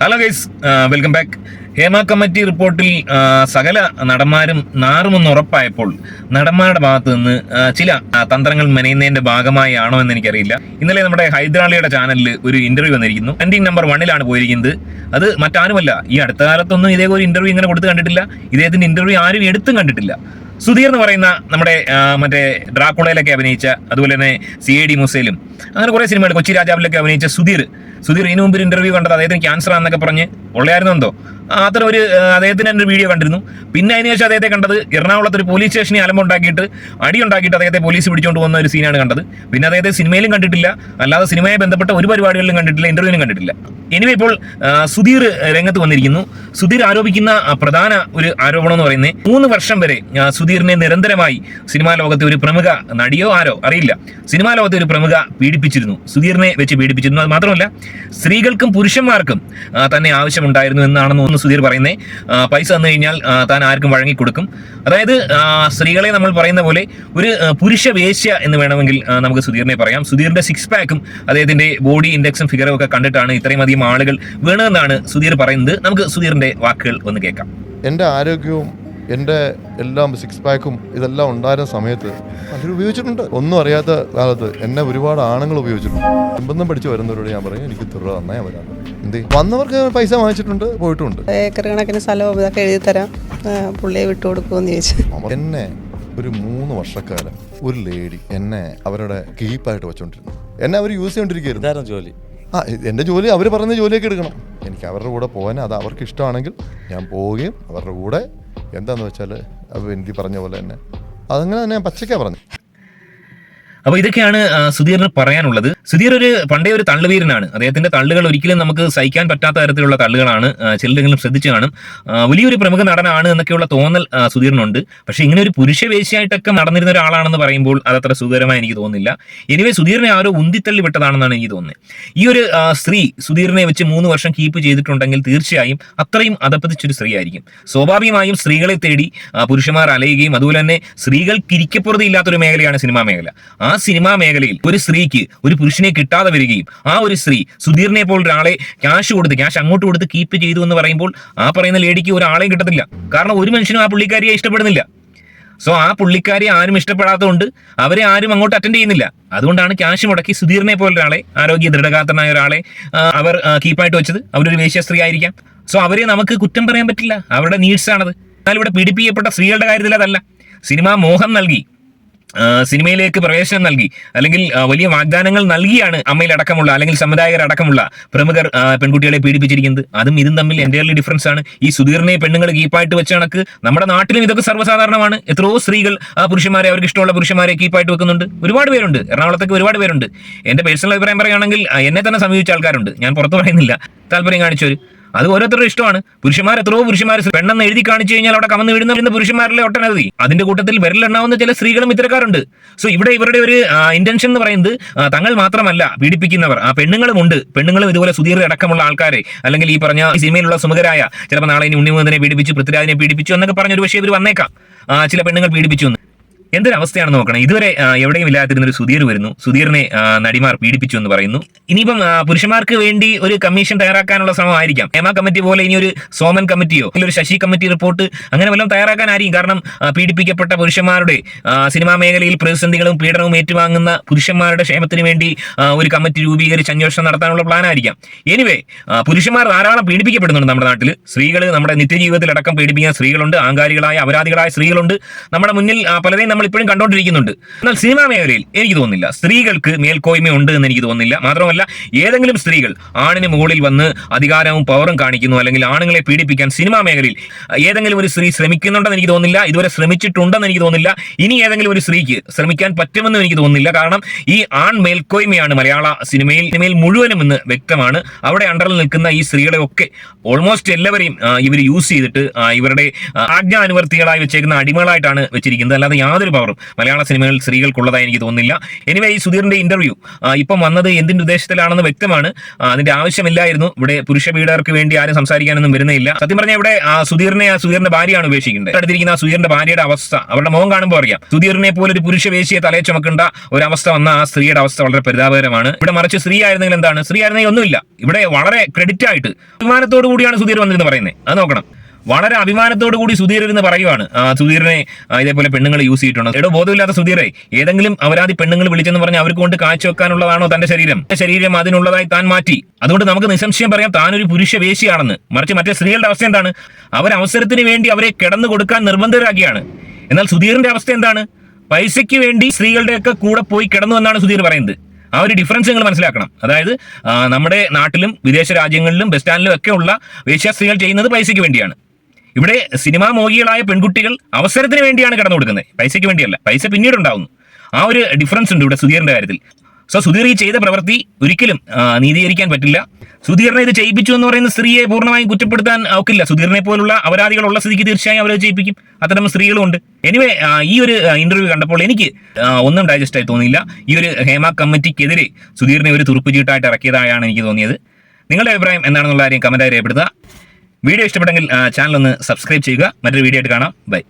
Hello guys welcome back Hema committee റിപ്പോർട്ടിൽ സകല നടന്മാരും നാറുമെന്ന് ഉറപ്പായപ്പോൾ നടന്മാരുടെ ഭാഗത്ത് നിന്ന് ചില തന്ത്രങ്ങൾ മെനയുന്നതിന്റെ ഭാഗമായി ആണോ എന്ന് എനിക്കറിയില്ല. ഇന്നലെ നമ്മുടെ ഹൈദരാളിയുടെ ചാനലിൽ ഒരു ഇന്റർവ്യൂ വന്നിരിക്കുന്നു. ട്രെൻഡിങ് നമ്പർ വണ്ണിലാണ് പോയിരിക്കുന്നത്. അത് മറ്റാരുമല്ല. ഈ അടുത്ത കാലത്തൊന്നും ഇതേപോലെ ഒരു ഇന്റർവ്യൂ ഇങ്ങനെ കൊടുത്ത് കണ്ടിട്ടില്ല. ഇദ്ദേഹത്തിന്റെ ഇന്റർവ്യൂ ആരും എടുത്തും കണ്ടിട്ടില്ല. സുധീർ എന്ന് പറയുന്ന നമ്മുടെ മറ്റേ ഡ്രാക്കുളയിലൊക്കെ അഭിനയിച്ച അതുപോലെ തന്നെ സി ഐ ഡി മുസയിലും അങ്ങനെ കുറെ സിനിമകൾ കൊച്ചി രാജാവിലൊക്കെ അഭിനയിച്ച സുധീർ. സുധീർ ഇതിനു മുമ്പ് ഇന്റർവ്യൂ കണ്ടത് അദ്ദേഹത്തിന് ക്യാൻസർ ആണെന്നൊക്കെ പറഞ്ഞ് ഉള്ളയായിരുന്നു അത്തരം ഒരു അദ്ദേഹത്തിന് ഒരു വീഡിയോ കണ്ടിരുന്നു. പിന്നെ അതിനുശേഷം അദ്ദേഹത്തെ കണ്ടത് എറണാകുളത്ത് ഒരു പോലീസ് സ്റ്റേഷനിൽ അലമ്പുണ്ടാക്കിയിട്ട് അടി ഉണ്ടാക്കിയിട്ട് അദ്ദേഹത്തെ പോലീസ് പിടിച്ചുകൊണ്ട് പോകുന്ന ഒരു സീനാണ് കണ്ടത്. പിന്നെ അദ്ദേഹത്തെ സിനിമയിലും കണ്ടിട്ടില്ല. അല്ലാതെ സിനിമയെ ബന്ധപ്പെട്ട ഒരു പരിപാടികളിലും കണ്ടിട്ടില്ല ഇന്റർവ്യൂവിലും കണ്ടിട്ടില്ല. എനിവേ ഇപ്പോൾ സുധീർ രംഗത്ത് വന്നിരിക്കുന്നു. സുധീർ ആരോപിക്കുന്ന പ്രധാന ഒരു ആരോപണം എന്ന് പറയുന്നത് മൂന്ന് വർഷം വരെ സുധീറിനെ നിരന്തരമായി സിനിമാ ലോകത്തെ ഒരു പ്രമുഖ നടിയോ ആരോ അറിയില്ല. സിനിമാ ലോകത്തെ ഒരു പ്രമുഖ പീഡിപ്പിച്ചിരുന്നു. സുധീറിനെ വെച്ച് പീഡിപ്പിച്ചിരുന്നു. അത് മാത്രമല്ല സ്ത്രീകൾക്കും പുരുഷന്മാർക്കും തന്നെ ആവശ്യമുണ്ടായിരുന്നു എന്നാണെന്ന് ഒന്ന് സുധീർ പറയുന്നത് പൈസ തന്നു കഴിഞ്ഞാൽ താൻ ആർക്കും വഴങ്ങി കൊടുക്കും അതായത് സ്ത്രീകളെ നമ്മൾ പറയുന്ന പോലെ ഒരു പുരുഷ വേശ്യ എന്ന് വേണമെങ്കിൽ നമുക്ക് സുധീറിനെ പറയാം. സുധീറിന്റെ സിക്സ് പാക്കും അദ്ദേഹത്തിന്റെ ബോഡി ഇൻഡെക്സും ഫിഗറും ഒക്കെ കണ്ടിട്ടാണ് ഇത്രയും അധികം ആളുകൾ വീണതെന്നാണ് സുധീർ പറയുന്നത്. നമുക്ക് സുധീറിന്റെ വാക്കുകൾ ഒന്ന് കേൾക്കാം. എന്റെ ആരോഗ്യവും എന്റെ എല്ലാം സിക്സ് പാക്കും ഇതെല്ലാം ഉണ്ടായിരുന്ന സമയത്ത് പലരും ഉപയോഗിച്ചിട്ടുണ്ട്. ഒന്നും അറിയാത്ത കാലത്ത് എന്നെ ഒരുപാട് ആണുങ്ങൾ ഉപയോഗിച്ചിട്ടുണ്ട്. നിർബന്ധം പഠിച്ച് വരുന്നവരോട് ഞാൻ പറയും എനിക്ക് തുറ നന്നായി വരാൻ എന്ത്? വന്നവർക്ക് പൈസ വാങ്ങിച്ചിട്ടുണ്ട് പോയിട്ടുണ്ട്. ഏക്കർ കണക്കിന് സ്ഥലവും ഇതൊക്കെ എഴുതി തരാം. പുള്ളിയെ വിട്ടു കൊടുക്കുമെന്ന് ചോദിച്ചു. എന്നെ ഒരു മൂന്ന് വർഷക്കാലം ഒരു ലേഡി എന്നെ അവരുടെ കീപ്പായിട്ട് വെച്ചോണ്ടിരുന്നു. എന്നെ അവർ യൂസ് ചെയ്തോണ്ടിരിക്കുകയായിരുന്നു. ജോലി? ആ എന്റെ ജോലി അവർ പറഞ്ഞ ജോലിയൊക്കെ എടുക്കണം. എനിക്ക് അവരുടെ കൂടെ പോകാൻ അത് അവർക്ക് ഇഷ്ടമാണെങ്കിൽ ഞാൻ പോവുകയും അവരുടെ കൂടെ എന്താന്ന് വെച്ചാൽ അപ്പോൾ എനിക്ക് പറഞ്ഞ പോലെ തന്നെ. അതങ്ങനെ തന്നെ ഞാൻ പച്ചയ്ക്കാണ് പറഞ്ഞു അപ്പൊ ഇതൊക്കെയാണ് സുധീറിന് പറയാനുള്ളത്. സുധീർ ഒരു പണ്ടേ ഒരു തള്ളുവീരനാണ്. അദ്ദേഹത്തിന്റെ തള്ളുകൾ ഒരിക്കലും നമുക്ക് സഹിക്കാൻ പറ്റാത്ത തരത്തിലുള്ള തള്ളുകളാണ് ചിലരെങ്കിലും ശ്രദ്ധിച്ചു കാണും. വലിയൊരു പ്രമുഖ നടനാണ് എന്നൊക്കെയുള്ള തോന്നൽ സുധീറിനുണ്ട്. പക്ഷെ ഇങ്ങനെ ഒരു പുരുഷ വേശ്യയായിട്ടൊക്കെ നടന്നിരുന്ന ഒരാളാണെന്ന് പറയുമ്പോൾ അതത്ര സുഖകരമായി എനിക്ക് തോന്നുന്നില്ല. എനിവേ സുധീറിനെ ആരോ ഉന്തിത്തള്ളി വിട്ടതാണെന്നാണ് എനിക്ക് തോന്നുന്നത്. ഈ ഒരു സ്ത്രീ സുധീറിനെ വെച്ച് മൂന്ന് വർഷം കീപ്പ് ചെയ്തിട്ടുണ്ടെങ്കിൽ തീർച്ചയായും അത്രയും അതപ്പതിച്ചൊരു സ്ത്രീ ആയിരിക്കും സ്വാഭാവികമായും സ്ത്രീകളെ തേടി പുരുഷന്മാർ അലയുകയും അതുപോലെ തന്നെ സ്ത്രീകൾക്ക് ഇരിക്കപ്പുറതയില്ലാത്തൊരു മേഖലയാണ് സിനിമാ മേഖല. ആ സിനിമാ മേഖലയിൽ ഒരു സ്ത്രീക്ക് ഒരു പുരുഷനെ കിട്ടാതെ വരികയും ആ ഒരു സ്ത്രീ സുധീറിനെ പോലെ ഒരാളെ ക്യാഷ് കൊടുത്ത് ക്യാഷ് അങ്ങോട്ട് കൊടുത്ത് കീപ്പ് ചെയ്തു എന്ന് പറയുമ്പോൾ ആ പറയുന്ന ലേഡിക്ക് ഒരാളെയും കിട്ടത്തില്ല. കാരണം ഒരു മനുഷ്യനും ആ പുള്ളിക്കാരിയെ ഇഷ്ടപ്പെടുന്നില്ല. സോ ആ പുള്ളിക്കാരി ആരും ഇഷ്ടപ്പെടാത്തതുകൊണ്ട് അവരെ ആരും അങ്ങോട്ട് അറ്റൻഡ് ചെയ്യുന്നില്ല. അതുകൊണ്ടാണ് ക്യാഷ് മുടക്കി സുധീറിനെ പോലെ ഒരാളെ ആരോഗ്യ ദൃഢഗാത്രനായ ഒരാളെ അവർ കീപ്പായിട്ട് വെച്ചത്. അവരൊരു വേശ്യ സ്ത്രീ ആയിരിക്കാം. സോ അവരെ നമുക്ക് കുറ്റം പറയാൻ പറ്റില്ല. അവരുടെ നീഡ്സ് ആണത്. എന്നാൽ ഇവിടെ പീഡിപ്പിക്കപ്പെട്ട സ്ത്രീകളുടെ കാര്യത്തിൽ അതല്ല. സിനിമ മോഹം നൽകി. സിനിമയിലേക്ക് പ്രവേശനം നൽകി. അല്ലെങ്കിൽ വലിയ വാഗ്ദാനങ്ങൾ നൽകിയാണ് അമ്മയിൽ അടക്കമുള്ള അല്ലെങ്കിൽ സമുദായകർ അടക്കമുള്ള പ്രമുഖർ പെൺകുട്ടികളെ പീഡിപ്പിച്ചിരിക്കുന്നത്. അതും ഇതും തമ്മിൽ എന്റയർലി ഡിഫറൻസ് ആണ്. ഈ സുധീറിനെ പെണ്ണുങ്ങൾ കീപ്പായിട്ട് വെച്ച കണക്ക് നമ്മുടെ നാട്ടിലും ഇതൊക്കെ സർവസാധാരണമാണ്. എത്രയോ സ്ത്രീകൾ പുരുഷന്മാരെ അവർക്ക് ഇഷ്ടമുള്ള പുരുഷന്മാരെ കീപ്പായിട്ട് വെക്കുന്നുണ്ട്. ഒരുപാട് പേരുണ്ട്. എറണാകുളത്തേക്ക് ഒരുപാട് പേരുണ്ട്. എന്റെ പേഴ്സണൽ അഭിപ്രായം പറയുകയാണെങ്കിൽ എന്നെ തന്നെ സമീപിച്ച ആൾക്കാരുണ്ട്. ഞാൻ പുറത്ത് പറയുന്നില്ല. താല്പര്യം കാണിച്ചവര്. അത് ഓരോരുത്തരുടെ ഇഷ്ടമാണ്. പുരുഷന്മാർ എത്രയോ പുരുഷന്മാർ പെണ്ണെന്ന് എഴുതി കാണിച്ചു കഴിഞ്ഞാൽ അവിടെ കമന്ന് വീഴുന്ന പുരുഷന്മാരിലെ ഒട്ടനവധി. അതിന്റെ കൂട്ടത്തിൽ വിരലെണ്ണാവുന്ന ചില സ്ത്രീകളും ഇത്തരക്കാരുണ്ട്. സോ ഇവിടെ ഇവരുടെ ഒരു ഇന്റൻഷൻ എന്ന് പറയുന്നത് തങ്ങൾ മാത്രമല്ല പീഡിപ്പിക്കുന്നവർ. ആ പെണ്ണുങ്ങളും ഉണ്ട്. പെണ്ണുങ്ങളും ഇതുപോലെ സുധീർ അടക്കമുള്ള ആൾക്കാരെ അല്ലെങ്കിൽ ഈ പറഞ്ഞ സിനിമയിലുള്ള സുമകരായ ചിലപ്പോൾ നാളെ ഇനി ഉണ്ണിമുഖത്തിനെ പീഡിപ്പിച്ചു പൃഥ്വിരാജിനെ പീഡിപ്പിച്ചു എന്നൊക്കെ പറഞ്ഞ ഒരു പക്ഷേ ഇവർ വന്നേക്കാം. ചില പെണ്ണുങ്ങൾ പീഡിപ്പിച്ചു എന്ന്. എന്തൊരു അവസ്ഥയാണെന്ന് നോക്കണം. ഇതുവരെ എവിടെയും ഇല്ലാതിരുന്ന ഒരു സുധീർ വരുന്നു. സുധീറിനെ നടിമാർ പീഡിപ്പിച്ചു എന്ന് പറയുന്നു. ഇനിയിപ്പം പുരുഷന്മാർക്ക് വേണ്ടി ഒരു കമ്മീഷൻ തയ്യാറാക്കാനുള്ള ശ്രമമായിരിക്കാം ഹേമ കമ്മിറ്റി പോലെ ഇനി ഒരു സോമൻ കമ്മിറ്റിയോ അല്ലെങ്കിൽ ഒരു ശശി കമ്മിറ്റി റിപ്പോർട്ട് അങ്ങനെ വല്ലതും തയ്യാറാക്കാനായിരിക്കും. കാരണം പീഡിപ്പിക്കപ്പെട്ട പുരുഷന്മാരുടെ സിനിമാ മേഖലയിൽ പ്രതിസന്ധികളും പീഡനവും ഏറ്റുവാങ്ങുന്ന പുരുഷന്മാരുടെ ക്ഷേമത്തിന് വേണ്ടി ഒരു കമ്മിറ്റി രൂപീകരിച്ച് അന്വേഷണം നടത്താനുള്ള പ്ലാൻ ആയിരിക്കാം എനിവേ പുരുഷന്മാർ ധാരാളം പീഡിപ്പിക്കപ്പെടുന്നുണ്ട് നമ്മുടെ നാട്ടിൽ സ്ത്രീകൾ നമ്മുടെ നിത്യജീവിതത്തിൽ അടക്കം പീഡിപ്പിക്കുന്ന സ്ത്രീകളുണ്ട്. ആങ്കാരികളായ അപരാധികളായ സ്ത്രീകളുണ്ട്. നമ്മുടെ മുന്നിൽ പലരെയും നമ്മൾ ഇപ്പോഴും കണ്ടോണ്ടിരിക്കുന്നുണ്ട്. എന്നാൽ സിനിമാ മേഖലയിൽ എനിക്ക് തോന്നുന്നില്ല. സ്ത്രീകൾക്ക് മേൽക്കോയ്മ ഉണ്ട് എന്ന് എനിക്ക് തോന്നുന്നില്ല. മാത്രമല്ല ഏതെങ്കിലും സ്ത്രീകൾ ആണിന് മുകളിൽ വന്ന് അധികാരവും പവറും കാണിക്കുന്നു അല്ലെങ്കിൽ ആണുങ്ങളെ പീഡിപ്പിക്കാൻ സിനിമാ മേഖലയിൽ ഏതെങ്കിലും ഒരു സ്ത്രീ ശ്രമിക്കുന്നുണ്ടെന്ന് എനിക്ക് തോന്നുന്നില്ല. ഇതുവരെ ശ്രമിച്ചിട്ടുണ്ടെന്ന് എനിക്ക് തോന്നുന്നില്ല. ഇനി ഏതെങ്കിലും ഒരു സ്ത്രീക്ക് ശ്രമിക്കാൻ പറ്റുമെന്നും എനിക്ക് തോന്നുന്നില്ല. കാരണം ഈ ആൺ മേൽക്കോയ്മയാണ് മലയാള സിനിമയിൽ സിനിമയിൽ മുഴുവനും ഇന്ന് വ്യക്തമാണ്. അവിടെ അണ്ടറിൽ നിൽക്കുന്ന ഈ സ്ത്രീകളെ ഒക്കെ ഓൾമോസ്റ്റ് എല്ലാവരെയും ഇവർ യൂസ് ചെയ്തിട്ട് ഇവരുടെ ആജ്ഞാ ആജ്ഞാനുവർത്തികളായി വെച്ചേക്കുന്ന അടിമകളായിട്ടാണ് വെച്ചിരിക്കുന്നത്. അല്ലാതെ യാതൊരു യാതൊരു പവറും. മലയാള സിനിമകളിൽ സ്ത്രീകൾക്കുള്ളതായി എനിക്ക് തോന്നുന്നില്ല. എനിവേ ഈ സുധീറിന്റെ ഇന്റർവ്യൂ ഇപ്പം വന്നത് എന്തിന്റെ ഉദ്ദേശത്തിലാണെന്ന് വ്യക്തമാണ്. അതിന്റെ ആവശ്യമില്ലായിരുന്നു. ഇവിടെ പുരുഷ പീഡകർക്ക് വേണ്ടി ആരും സംസാരിക്കാനൊന്നും വരുന്നില്ല. സത്യം പറഞ്ഞാൽ ഇവിടെ സുധീറിനെ ആ സുധീറിന്റെ ഭാര്യയാണ് ഉപേക്ഷിക്കുന്നത്. അടുത്തിരിക്കുന്ന ആ സുധീറിന്റെ ഭാര്യയുടെ അവസ്ഥ അവരുടെ മുഖം കാണുമ്പോൾ അറിയാം. സുധീറിനെ പോലെ ഒരു പുരുഷ വേശിയെ തലയെ ചുമക്കേണ്ട ഒരു അവസ്ഥ വന്ന ആ സ്ത്രീയുടെ അവസ്ഥ വളരെ പരിതാപകരമാണ്. ഇവിടെ മറിച്ച് സ്ത്രീ ആയിരുന്നെങ്കിൽ എന്താണ്? സ്ത്രീ ആയിരുന്നെങ്കിൽ ഒന്നുമില്ല. ഇവിടെ വളരെ ക്രെഡിറ്റ് ആയിട്ട്. അഭിമാനത്തോടു കൂടിയാണ് സുധീർ വന്നിരുന്ന് പറയുന്നത് അത് നോക്കണം. വളരെ അഭിമാനത്തോടു കൂടി സുധീരൻ എന്ന് പറയുവാണ് സുധീരനെ ഇതേപോലെ പെണ്ണുങ്ങൾ യൂസ് ചെയ്തിട്ടുണ്ട്. എടോ ബോധമില്ലാത്ത സുധീറെ ഏതെങ്കിലും അവരാതി പെണ്ണുങ്ങൾ വിളിച്ചെന്ന് പറഞ്ഞ് അവർക്ക് കൊണ്ട് കാഴ്ചവെക്കാനുള്ളതാണോ തന്റെ ശരീരം? ശരീരം അതിനുള്ളതായി താൻ മാറ്റി. അതുകൊണ്ട് നമുക്ക് നിസ്സംശയം പറയാം താൻ ഒരു പുരുഷ വേശിയാണെന്ന് മറിച്ച് മറ്റേ സ്ത്രീകളുടെ അവസ്ഥ എന്താണ്? അവർ അവസരത്തിന് വേണ്ടി അവരെ കിടന്നു കൊടുക്കാൻ നിർബന്ധരാക്കിയാണ് എന്നാൽ സുധീറിന്റെ അവസ്ഥ എന്താണ്? പൈസയ്ക്ക് വേണ്ടി സ്ത്രീകളുടെയൊക്കെ കൂടെ പോയി കിടന്നു എന്നാണ് സുധീർ പറയുന്നത്. ആ ഒരു ഡിഫറൻസ് നിങ്ങൾ മനസ്സിലാക്കണം. അതായത് നമ്മുടെ നാട്ടിലും വിദേശ രാജ്യങ്ങളിലും ബസ് സ്റ്റാൻഡിലും ഒക്കെ ഉള്ള വേശ്യാസ്ത്രീകൾ ചെയ്യുന്നത് പൈസയ്ക്ക് വേണ്ടിയാണ്. ഇവിടെ സിനിമാ മോഹികളായ പെൺകുട്ടികൾ അവസരത്തിന് വേണ്ടിയാണ് കടന്നു കൊടുക്കുന്നത് പൈസയ്ക്ക് വേണ്ടിയല്ല. പൈസ പിന്നീട് ഉണ്ടാവുന്നു ആ ഒരു ഡിഫറൻസ് ഉണ്ട് ഇവിടെ സുധീറിന്റെ കാര്യത്തിൽ. സോ സുധീർ ഈ ചെയ്ത പ്രവൃത്തി ഒരിക്കലും നീതീകരിക്കാൻ പറ്റില്ല. സുധീറിനെ ഇത് ചെയ്യിപ്പിച്ചു എന്ന് പറയുന്ന സ്ത്രീയെ പൂർണമായും കുറ്റപ്പെടുത്താൻ ഒക്കില്ല സുധീറിനെ പോലുള്ള അപരാധികളുള്ള സ്ഥിതിക്ക് തീർച്ചയായും അവരെ ചെയ്യിപ്പിക്കും. അത്തരം സ്ത്രീകളും ഉണ്ട്. എനിവേ ഈ ഒരു ഇന്റർവ്യൂ കണ്ടപ്പോൾ എനിക്ക് ഒന്നും ഡൈജസ്റ്റ് ആയി തോന്നിയില്ല. ഈ ഒരു ഹേമ കമ്മിറ്റിക്കെതിരെ സുധീറിനെ ഒരു തുറുപ്പ് ചീട്ടായിട്ട് ഇറക്കിയതായാണ് എനിക്ക് തോന്നിയത്. നിങ്ങളുടെ അഭിപ്രായം എന്താണെന്നുള്ള കാര്യം കമന്റായി രേഖപ്പെടുത്തുക. വീഡിയോ ഇഷ്ടപ്പെട്ടെങ്കിൽ ചാനൽ ഒന്ന് സബ്സ്ക്രൈബ് ചെയ്യുക. മറ്റൊരു വീഡിയോ ആയിട്ട് കാണാം. ബൈ